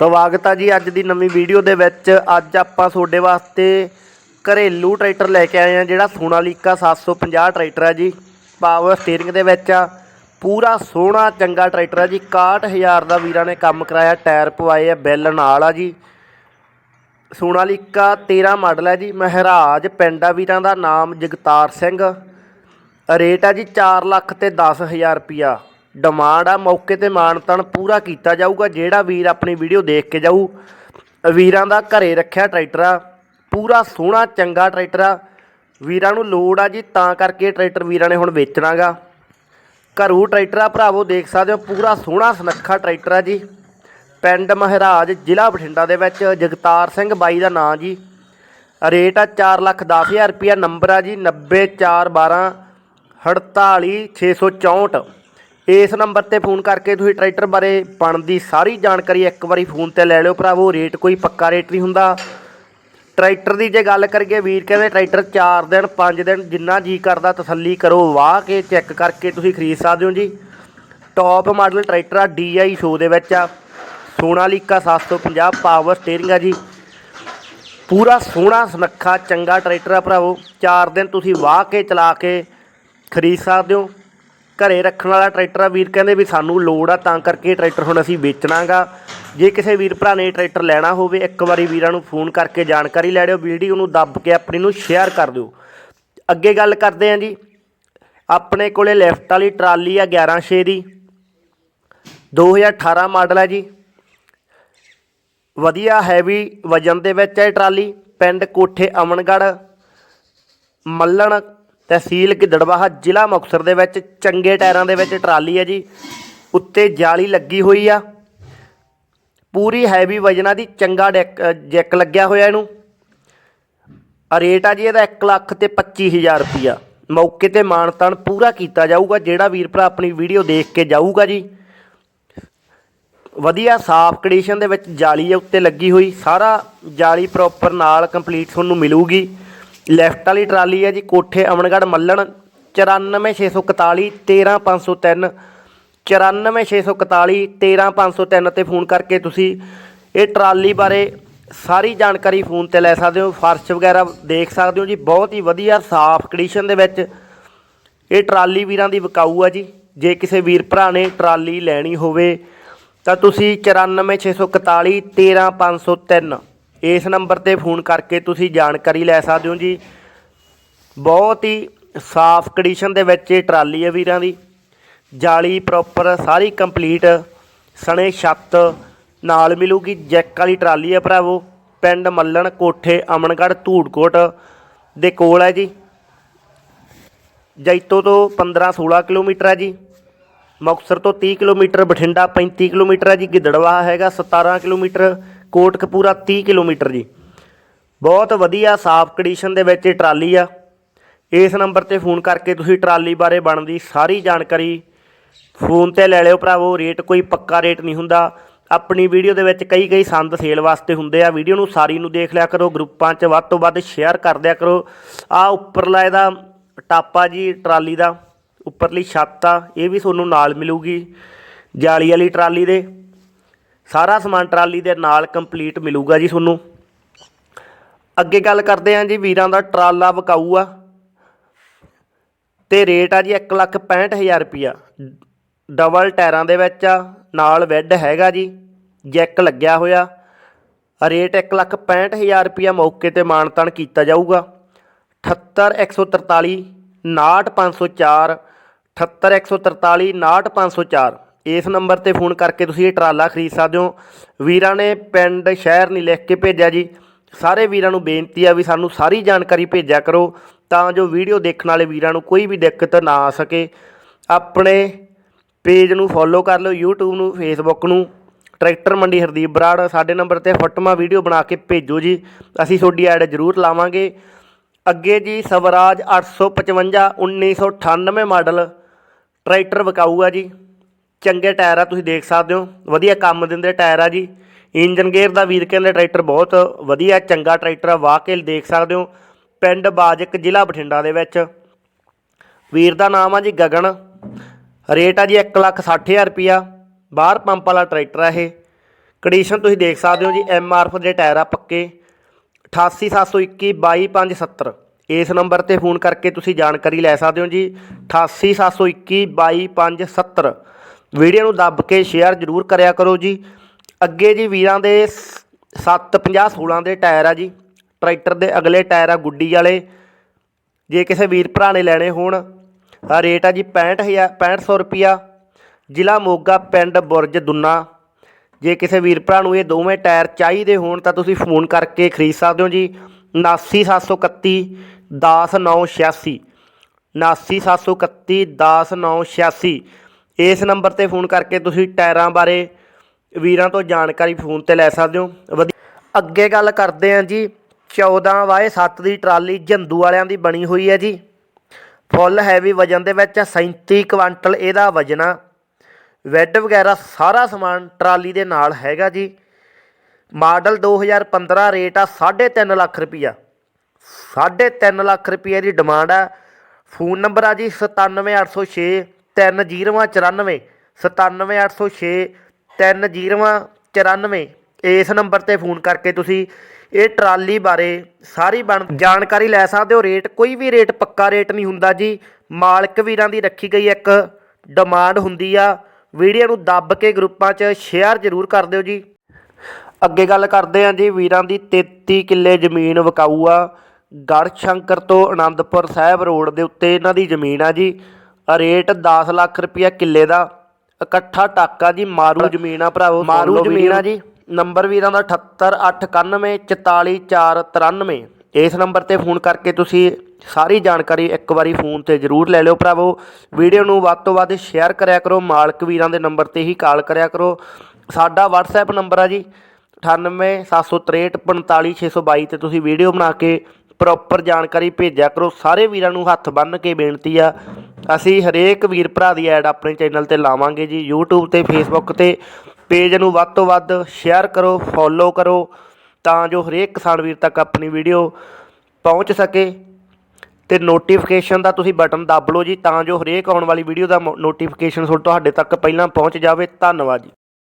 ਸਵਾਗਤ ਆ ਜੀ ਅੱਜ ਦੀ ਨਵੀਂ ਵੀਡੀਓ ਦੇ ਵਿੱਚ। ਅੱਜ ਆਪਾਂ ਤੁਹਾਡੇ ਵਾਸਤੇ ਘਰੇਲੂ ਟਰੈਕਟਰ ਲੈ ਕੇ ਆਏ ਆ, ਜਿਹੜਾ ਸੋਨਾਲੀਕਾ 750 ਟਰੈਕਟਰ ਆ ਜੀ। ਪਾਵਰ ਸਟੀਅਰਿੰਗ ਦੇ ਵਿੱਚ ਆ। ਪੂਰਾ ਸੋਹਣਾ, ਚੰਗਾ ਟਰੈਕਟਰ ਆ ਜੀ। 61000 ਦਾ ਵੀਰਾਂ ਨੇ ਕੰਮ ਕਰਾਇਆ, ਟਾਇਰ ਪਵਾਏ ਆ, ਬਿੱਲ ਨਾਲ ਆ ਜੀ। ਸੋਨਾਲੀਕਾ 13 ਮਾਡਲ ਹੈ ਜੀ। ਮਹਿਰਾਜ ਪਿੰਡ ਆ ਵੀਰਾਂ ਦਾ ਨਾਮ ਜਗਤਾਰ ਸਿੰਘ। ਰੇਟ ਆ ਜੀ 4 ਲੱਖ ਤੇ 10000 ਰੁਪਿਆ ਡਿਮਾਂਡ ਆ, ਮੌਕੇ ਤੇ ਮਾਨਤਨ ਪੂਰਾ ਕੀਤਾ ਜਾਊਗਾ, ਜਿਹੜਾ ਵੀਰ ਆਪਣੀ ਵੀਡੀਓ ਦੇਖ ਕੇ ਜਾਊ। ਵੀਰਾਂ ਦਾ ਘਰੇ ਰੱਖਿਆ ਟਰੈਕਟਰ ਆ, ਪੂਰਾ ਸੋਹਣਾ, ਚੰਗਾ ਟਰੈਕਟਰ ਆ। ਵੀਰਾਂ ਨੂੰ ਲੋੜ ਆ ਜੀ, ਤਾਂ ਕਰਕੇ ਟਰੈਕਟਰ ਵੀਰਾਂ ਨੇ ਹੁਣ ਵੇਚਣਾਗਾ। ਘਰੂ ਟਰੈਕਟਰ ਆ, ਭਰਾਵੋ, ਦੇਖ ਸਕਦੇ ਹੋ, ਪੂਰਾ ਸੋਹਣਾ, ਸੁਨੱਖਾ ਟਰੈਕਟਰ ਆ ਜੀ। ਪਿੰਡ ਮਹਾਰਾਜ, ਜ਼ਿਲ੍ਹਾ ਬਠਿੰਡਾ ਦੇ ਵਿੱਚ, ਜਗਤਾਰ ਸਿੰਘ ਬਾਈ ਦਾ ਨਾਂ ਜੀ। ਰੇਟ ਆ 4 ਲੱਖ 10000 ਰੁਪਿਆ ਨੰਬਰ ਆ ਜੀ 90412 48664 ਇਸ ਨੰਬਰ ਤੇ ਫੋਨ ਕਰਕੇ ਤੁਸੀਂ ਟਰੈਕਟਰ ਬਾਰੇ ਬਣਦੀ ਸਾਰੀ ਜਾਣਕਾਰੀ ਇੱਕ ਵਾਰੀ ਫੋਨ ਤੇ ਲੈ ਲਿਓ ਭਰਾਵੋ, ਰੇਟ ਕੋਈ ਪੱਕਾ ਰੇਟ ਨਹੀਂ ਹੁੰਦਾ। ਟਰੈਕਟਰ ਦੀ ਜੇ ਗੱਲ ਕਰੀਏ, ਵੀਰ ਕਹਿੰਦੇ ਟਰੈਕਟਰ 4 ਦਿਨ 5 ਦਿਨ ਜਿੰਨਾ ਜੀ ਕਰਦਾ ਤਸੱਲੀ ਕਰੋ, ਵਾਹ ਕੇ ਚੈੱਕ ਕਰਕੇ ਤੁਸੀਂ ਖਰੀਦ ਸਕਦੇ ਹੋ ਜੀ। ਟੌਪ ਮਾਡਲ ਟਰੈਕਟਰ ਆ DI ਸ਼ੋ ਦੇ ਵਿੱਚ ਆ। ਸੋਨਾਲੀਕਾ 750 ਪਾਵਰ ਸਟੀਅਰਿੰਗ ਆ ਜੀ। ਪੂਰਾ ਸੋਹਣਾ, ਸੁਨੱਖਾ, ਚੰਗਾ ਟਰੈਕਟਰ ਆ ਭਰਾਵੋ। 4 ਦਿਨ ਤੁਸੀਂ ਵਾਹ ਕੇ, ਚਲਾ ਕੇ ਖਰੀਦ ਸਕਦੇ ਹੋ। ਘਰੇ ਰੱਖਣ ਵਾਲਾ ਟਰੈਕਟਰ ਆ, ਵੀਰ ਕਹਿੰਦੇ ਵੀ ਸਾਨੂੰ ਲੋੜ ਆ, ਤਾਂ ਕਰਕੇ ਟਰੈਕਟਰ ਹੁਣ ਅਸੀਂ ਵੇਚਣਾਗਾ। ਜੇ ਕਿਸੇ ਵੀਰ ਭਰਾ ਨੇ ਟਰੈਕਟਰ ਲੈਣਾ ਹੋਵੇ, ਇੱਕ ਵਾਰੀ ਵੀਰਾਂ ਨੂੰ ਫੋਨ ਕਰਕੇ ਜਾਣਕਾਰੀ ਲੈ ਲਿਓ, ਵੀਡੀਓ ਨੂੰ ਦੱਬ ਕੇ ਆਪਣੀ ਨੂੰ ਸ਼ੇਅਰ ਕਰ ਦਿਓ। ਅੱਗੇ ਗੱਲ ਕਰਦੇ ਆਂ ਜੀ। ਆਪਣੇ ਕੋਲੇ ਲੈਫਟ ਵਾਲੀ ਟਰਾਲੀ ਆ 11 ਦੀ। 2018 ਮਾਡਲ ਹੈ ਜੀ। ਵਧੀਆ ਹੈਵੀ ਵਜਨ ਦੇ ਵਿੱਚ ਹੈ ਇਹ ਟਰਾਲੀ। ਪਿੰਡ ਕੋਠੇ ਅਮਨਗੜ ਮੱਲਣ ਤਹਿਸੀਲ ਗਿੱਦੜਬਾਹਾ ਜ਼ਿਲ੍ਹਾ ਮੁਕਤਸਰ ਦੇ ਵਿੱਚ ਚੰਗੇ ਟਾਇਰਾਂ ਦੇ ਵਿੱਚ ਟਰਾਲੀ ਹੈ ਜੀ। ਉੱਤੇ ਜਾਲੀ ਲੱਗੀ ਹੋਈ ਆ। ਪੂਰੀ ਹੈਵੀ ਵਜਨਾਂ ਦੀ ਚੰਗਾ ਡੈਕ ਜੈਕ ਲੱਗਿਆ ਹੋਇਆ ਇਹਨੂੰ। ਰੇਟ ਆ ਜੀ ਇਹਦਾ 1 ਲੱਖ ਤੇ 25000 ਰੁਪਿਆ ਮੌਕੇ ਤੇ ਮਾਨਤਾਨ ਪੂਰਾ ਕੀਤਾ ਜਾਊਗਾ, ਜਿਹੜਾ ਵੀਰ ਭਰਾ ਆਪਣੀ ਵੀਡੀਓ ਦੇਖ ਕੇ ਜਾਊਗਾ ਜੀ। ਵਧੀਆ ਸਾਫ਼ ਕੰਡੀਸ਼ਨ ਦੇ ਵਿੱਚ ਜਾਲੀ ਹੈ ਉੱਤੇ ਲੱਗੀ ਹੋਈ। ਸਾਰਾ ਜਾਲੀ ਪ੍ਰੋਪਰ ਨਾਲ ਕੰਪਲੀਟ ਤੁਹਾਨੂੰ ਮਿਲੂਗੀ। ਲੈਫਟ ਵਾਲੀ ਟਰਾਲੀ ਹੈ ਜੀ, ਕੋਠੇ ਅਮਨਗੜ ਮੱਲਣ 94641 13503 94641 13503 ਤੇ ਫੋਨ ਕਰਕੇ ਤੁਸੀਂ ਇਹ ਟਰਾਲੀ ਬਾਰੇ ਸਾਰੀ ਜਾਣਕਾਰੀ ਫੋਨ ਤੇ ਲੈ ਸਕਦੇ ਹੋ, ਫਰਸ਼ ਵਗੈਰਾ ਦੇਖ ਸਕਦੇ ਹੋ ਜੀ, ਬਹੁਤ ਹੀ ਵਧੀਆ ਸਾਫ਼ ਕੰਡੀਸ਼ਨ ਦੇ ਵਿੱਚ ਇਹ ਟਰਾਲੀ ਵੀਰਾਂ ਦੀ ਵਿਕਾਊ ਆ ਜੀ, ਜੇ ਕਿਸੇ ਵੀਰ ਭਰਾ ਨੇ ਟਰਾਲੀ ਲੈਣੀ ਹੋਵੇ ਤਾਂ ਤੁਸੀਂ 94641 13503 ਇਸ ਨੰਬਰ ਤੇ ਫੋਨ ਕਰਕੇ ਤੁਸੀਂ ਜਾਣਕਾਰੀ ਲੈ ਸਕਦੇ ਹੋ ਜੀ। ਬਹੁਤ ਹੀ ਸਾਫ਼ ਕੰਡੀਸ਼ਨ ਦੇ ਵਿੱਚ ਇਹ ਟਰਾਲੀ ਹੈ ਵੀਰਾਂ ਦੀ। ਜਾਲੀ ਪ੍ਰੋਪਰ ਸਾਰੀ ਕੰਪਲੀਟ ਸਣੇ ਛੱਤ ਨਾਲ ਮਿਲੂਗੀ। ਜੈਕ ਵਾਲੀ ਟਰਾਲੀ ਹੈ ਭਰਾਵੋ, ਪਿੰਡ ਮੱਲਣ, ਕੋਠੇ ਅਮਨਗੜ ਧੂੜਕੋਟ ਦੇ ਕੋਲ ਹੈ ਜੀ। ਜੈਤੋ ਤੋਂ 15-16 ਕਿਲੋਮੀਟਰ ਹੈ ਜੀ। ਮੁਕਤਸਰ ਤੋਂ 30 ਕਿਲੋਮੀਟਰ, ਬਠਿੰਡਾ 35 ਕਿਲੋਮੀਟਰ ਹੈ ਜੀ। ਗਿੱਦੜਵਾ ਹੈਗਾ 17 ਕਿਲੋਮੀਟਰ। ਕੋਟਕਪੂਰਾ 30 ਕਿਲੋਮੀਟਰ ਜੀ। ਬਹੁਤ ਵਧੀਆ ਸਾਫ਼ ਕੰਡੀਸ਼ਨ ਦੇ ਵਿੱਚ ਇਹ ਟਰਾਲੀ ਆ। ਇਸ ਨੰਬਰ ਤੇ ਫੋਨ ਕਰਕੇ ਤੁਸੀਂ ਟਰਾਲੀ ਬਾਰੇ ਬਣਦੀ ਸਾਰੀ ਜਾਣਕਾਰੀ ਫੋਨ ਤੇ ਲੈ ਲਿਓ ਭਰਾਵੋ ਰੇਟ ਕੋਈ ਪੱਕਾ ਰੇਟ ਨਹੀਂ ਹੁੰਦਾ। ਆਪਣੀ ਵੀਡੀਓ ਦੇ ਵਿੱਚ ਕਈ ਕਈ ਸੰਦ ਸੇਲ ਵਾਸਤੇ ਹੁੰਦੇ ਆ। ਵੀਡੀਓ ਨੂੰ ਸਾਰੀ ਨੂੰ ਦੇਖ ਲਿਆ ਕਰੋ, ਗਰੁੱਪਾਂ 'ਚ ਵੱਧ ਤੋਂ ਵੱਧ ਸ਼ੇਅਰ ਕਰ ਦਿਆ ਕਰੋ। ਆ ਉੱਪਰਲਾ ਇਹਦਾ ਟਾਪਾ ਜੀ, ਟਰਾਲੀ ਦਾ। ਉੱਪਰਲੀ ਛੱਤ ਆ, ਇਹ ਵੀ ਤੁਹਾਨੂੰ ਨਾਲ ਮਿਲੂਗੀ ਜਾਲੀ ਵਾਲੀ ਟਰਾਲੀ ਦੇ। ਸਾਰਾ ਸਮਾਨ ਟਰਾਲੀ ਦੇ ਨਾਲ ਕੰਪਲੀਟ ਮਿਲੂਗਾ ਜੀ ਤੁਹਾਨੂੰ। ਅੱਗੇ ਗੱਲ ਕਰਦੇ ਹਾਂ ਜੀ, ਵੀਰਾਂ ਦਾ ਟਰਾਲਾ ਵਿਕਾਊ ਆ ਤੇ ਰੇਟ ਆ ਜੀ 165000 ਰੁਪਿਆ ਡਬਲ ਟਾਇਰਾਂ ਦੇ ਵਿੱਚ ਆ, ਨਾਲ ਵੈੱਡ ਹੈਗਾ ਜੀ, ਜੈਕ ਲੱਗਿਆ ਹੋਇਆ। ਰੇਟ 165000 ਰੁਪਿਆ ਮੌਕੇ ਤੇ ਮਾਨਤਨ ਕੀਤਾ ਜਾਊਗਾ। 78143 98504 78143 98504 ਇਸ ਨੰਬਰ ਤੇ ਫੋਨ ਕਰਕੇ ਤੁਸੀਂ ਇਹ ਟਰਾਲਾ ਖਰੀਦ ਸਕਦੇ ਹੋ। ਵੀਰਾਂ ਨੇ ਪਿੰਡ, ਸ਼ਹਿਰ ਨਹੀਂ ਲਿਖ ਕੇ ਭੇਜਿਆ ਜੀ। ਸਾਰੇ ਵੀਰਾਂ ਨੂੰ ਬੇਨਤੀ ਆ ਵੀ ਸਾਨੂੰ ਸਾਰੀ ਜਾਣਕਾਰੀ ਭੇਜਿਆ ਕਰੋ ਤਾਂ ਜੋ ਵੀਡੀਓ ਦੇਖਣ ਵਾਲੇ ਵੀਰਾਂ ਨੂੰ ਕੋਈ ਵੀ ਦਿੱਕਤ ਨਾ ਆ ਸਕੇ। ਆਪਣੇ ਪੇਜ ਨੂੰ ਫੋਲੋ ਕਰ ਲਓ, YouTube ਨੂੰ, Facebook ਨੂੰ। ਟਰੈਕਟਰ ਮੰਡੀ ਹਰਦੀਪ ਬਰਾੜ, ਸਾਡੇ ਨੰਬਰ ਤੇ ਫੋਟੋਆਂ, ਵੀਡੀਓ ਬਣਾ ਕੇ ਭੇਜੋ ਜੀ। ਅਸੀਂ ਤੁਹਾਡੀ ਐਡ ਜ਼ਰੂਰ ਲਾਵਾਂਗੇ। ਅੱਗੇ ਜੀ, ਸਵਰਾਜ 855 1998 ਮਾਡਲ ਟਰੈਕਟਰ ਵਿਕਾਊਗਾ ਜੀ। ਚੰਗੇ ਟਾਇਰ ਆ, ਤੁਸੀਂ ਦੇਖ ਸਕਦੇ ਹੋ। ਵਧੀਆ ਕੰਮ ਦਿੰਦੇ ਟਾਇਰ ਆ ਜੀ। ਇੰਜਨ ਗੇਅਰ ਦਾ ਵੀਰ ਕਹਿੰਦੇ ਟਰੈਕਟਰ ਬਹੁਤ ਵਧੀਆ, ਚੰਗਾ ਟਰੈਕਟਰ ਆ, ਵਾਹ ਕੇ ਦੇਖ ਸਕਦੇ ਹੋ। ਪਿੰਡ ਬਾਜਕ, ਜ਼ਿਲ੍ਹਾ ਬਠਿੰਡਾ ਦੇ ਵਿੱਚ। ਵੀਰ ਦਾ ਨਾਮ ਆ ਜੀ ਗਗਨ। ਰੇਟ ਆ ਜੀ 160000 ਰੁਪਿਆ ਬਾਹਰ ਪੰਪ ਵਾਲਾ ਟਰੈਕਟਰ ਆ ਇਹ। ਕੰਡੀਸ਼ਨ ਤੁਸੀਂ ਦੇਖ ਸਕਦੇ ਹੋ ਜੀ ਐਮ ਆਰ ਐਫ ਦੇ ਟਾਇਰ ਆ ਪੱਕੇ। 88721 22570 ਇਸ ਨੰਬਰ ਤੇ ਫੋਨ ਕਰਕੇ ਤੁਸੀਂ ਜਾਣਕਾਰੀ ਲੈ ਸਕਦੇ ਹੋ ਜੀ। 88721 22570 ਵੀਡੀਓ ਨੂੰ ਦੱਬ ਕੇ ਸ਼ੇਅਰ ਜ਼ਰੂਰ ਕਰਿਆ ਕਰੋ ਜੀ। ਅੱਗੇ ਜੀ ਵੀਰਾਂ ਦੇ 750 16 ਦੇ ਟਾਇਰ ਆ ਜੀ। ਟਰੈਕਟਰ ਦੇ ਅਗਲੇ ਟਾਇਰ ਆ ਗੁੱਡੀ ਵਾਲੇ। ਜੇ ਕਿਸੇ ਵੀਰ ਭਰਾ ਨੇ ਲੈਣੇ ਹੋਣ ਰੇਟ ਆ ਜੀ 65000 6500 ਰੁਪਿਆ ਜ਼ਿਲ੍ਹਾ ਮੋਗਾ, ਪਿੰਡ ਬੁਰਜ, ਦੁੰਨਾ। ਜੇ ਕਿਸੇ ਵੀਰ ਭਰਾ ਨੂੰ ਇਹ ਦੋਵੇਂ ਟਾਇਰ ਚਾਹੀਦੇ ਹੋਣ, ਤਾਂ ਤੁਸੀਂ ਫੋਨ ਕਰਕੇ ਖਰੀਦ ਸਕਦੇ ਹੋ ਜੀ। 79731 10986 79731 10986 ਇਸ ਨੰਬਰ ਤੇ ਫੋਨ ਕਰਕੇ ਤੁਸੀਂ ਟਾਇਰਾਂ ਬਾਰੇ ਵੀਰਾਂ ਤੋਂ ਜਾਣਕਾਰੀ ਫੋਨ ਤੇ ਲੈ ਸਕਦੇ ਹੋ। ਵਧੀ- ਅੱਗੇ ਗੱਲ ਕਰਦੇ ਹਾਂ ਜੀ। 14 ਵਾਏ 7 ਦੀ ਟਰਾਲੀ ਜੰਦੂ ਵਾਲਿਆਂ ਦੀ ਬਣੀ ਹੋਈ ਹੈ ਜੀ। ਫੁੱਲ ਹੈਵੀ ਵਜਨ ਦੇ ਵਿੱਚ 37 ਕੁਆਂਟਲ ਇਹਦਾ ਵਜਨ ਆ। ਵੈੱਡ ਵਗੈਰਾ ਸਾਰਾ ਸਮਾਨ ਟਰਾਲੀ ਦੇ ਨਾਲ ਹੈਗਾ ਜੀ। ਮਾਡਲ 2015 ਰੇਟ ਆ 3.5 ਲੱਖ ਰੁਪਈਆ। 3.5 ਲੱਖ ਰੁਪਈਏ ਦੀ ਡਿਮਾਂਡ ਆ। ਫੋਨ ਨੰਬਰ ਆ ਜੀ 97806 3094 97806 3094 ਇਸ ਨੰਬਰ ਤੇ ਫੋਨ ਕਰਕੇ ਤੁਸੀਂ ਇਹ ਟਰਾਲੀ ਬਾਰੇ ਸਾਰੀ ਬਣ ਜਾਣਕਾਰੀ ਲੈ ਸਕਦੇ ਹੋ। ਰੇਟ ਕੋਈ ਵੀ ਰੇਟ ਪੱਕਾ ਰੇਟ ਨਹੀਂ ਹੁੰਦਾ ਜੀ। ਮਾਲਕ ਵੀਰਾਂ ਦੀ ਰੱਖੀ ਗਈ ਇੱਕ ਡਿਮਾਂਡ ਹੁੰਦੀ ਆ। ਵੀਡੀਓ ਨੂੰ ਦੱਬ ਕੇ ਗਰੁੱਪਾਂ 'ਚ ਸ਼ੇਅਰ ਜ਼ਰੂਰ ਕਰ ਦਿਓ ਜੀ। ਅੱਗੇ ਗੱਲ ਕਰਦੇ ਹਾਂ ਜੀ। ਵੀਰਾਂ ਦੀ 33 ਕਿੱਲੇ ਜ਼ਮੀਨ ਵਿਕਾਊ ਆ। ਗੜਸ਼ੰਕਰ ਤੋਂ ਆਨੰਦਪੁਰ ਸਾਹਿਬ ਰੋਡ ਦੇ ਉੱਤੇ ਇਹਨਾਂ ਦੀ ਜ਼ਮੀਨ ਆ ਜੀ। ਰੇਟ 10 ਲੱਖ ਰੁਪਇਆ ਕਿੱਲੇ ਦਾ। ਇਕੱਠਾ ਟਾਕਾ ਜੀ ਮਾਰੂ ਜ਼ਮੀਨ ਆ ਭਰਾਵੋ ਮਾਰੂ ਜ਼ਮੀਨ ਆ ਜੀ। ਨੰਬਰ ਵੀਰਾਂ ਦਾ 78891 44493 ਇਸ ਨੰਬਰ ਤੇ ਫੋਨ ਕਰਕੇ ਤੁਸੀਂ ਸਾਰੀ ਜਾਣਕਾਰੀ ਇੱਕ ਵਾਰੀ ਫੋਨ ਤੇ ਜ਼ਰੂਰ ਲੈ ਲਿਓ ਭਰਾਵੋ। ਵੀਡੀਓ ਨੂੰ ਵੱਧ ਤੋਂ ਵੱਧ ਸ਼ੇਅਰ ਕਰਿਆ ਕਰੋ ਮਾਲਕ ਵੀਰਾਂ ਦੇ ਨੰਬਰ ਤੇ ਹੀ ਕਾਲ ਕਰਿਆ ਕਰੋ। ਸਾਡਾ WhatsApp ਨੰਬਰ ਆ ਜੀ 9876345622 ਤੇ ਤੁਸੀਂ ਵੀਡੀਓ ਬਣਾ ਕੇ ਪ੍ਰੋਪਰ ਜਾਣਕਾਰੀ ਭੇਜਿਆ ਕਰੋ। ਸਾਰੇ ਵੀਰਾਂ ਨੂੰ ਹੱਥ ਬੰਨ੍ਹ ਕੇ ਬੇਨਤੀ ਆ, ਅਸੀਂ ਹਰੇਕ ਵੀਰ ਭਰਾ ਦੀ ਐਡ ਆਪਣੇ ਚੈਨਲ ਤੇ ਲਾਵਾਂਗੇ ਜੀ। YouTube ਤੇ, Facebook ਤੇ ਪੇਜ ਨੂੰ ਵੱਧ ਤੋਂ ਵੱਧ ਸ਼ੇਅਰ ਕਰੋ ਫੋਲੋ ਕਰੋ, ਤਾਂ ਜੋ ਹਰੇਕ ਕਿਸਾਨ ਵੀਰ ਤੱਕ ਆਪਣੀ ਵੀਡੀਓ ਪਹੁੰਚ ਸਕੇ। ਤੇ ਨੋਟੀਫਿਕੇਸ਼ਨ ਦਾ ਤੁਸੀਂ ਬਟਨ ਦੱਬ ਲਓ ਜੀ, ਤਾਂ ਜੋ ਹਰੇਕ ਆਉਣ ਵਾਲੀ ਵੀਡੀਓ ਦਾ ਨੋਟੀਫਿਕੇਸ਼ਨ ਤੁਹਾਡੇ ਤੱਕ ਪਹਿਲਾਂ ਪਹੁੰਚ ਜਾਵੇ। ਧੰਨਵਾਦ ਜੀ।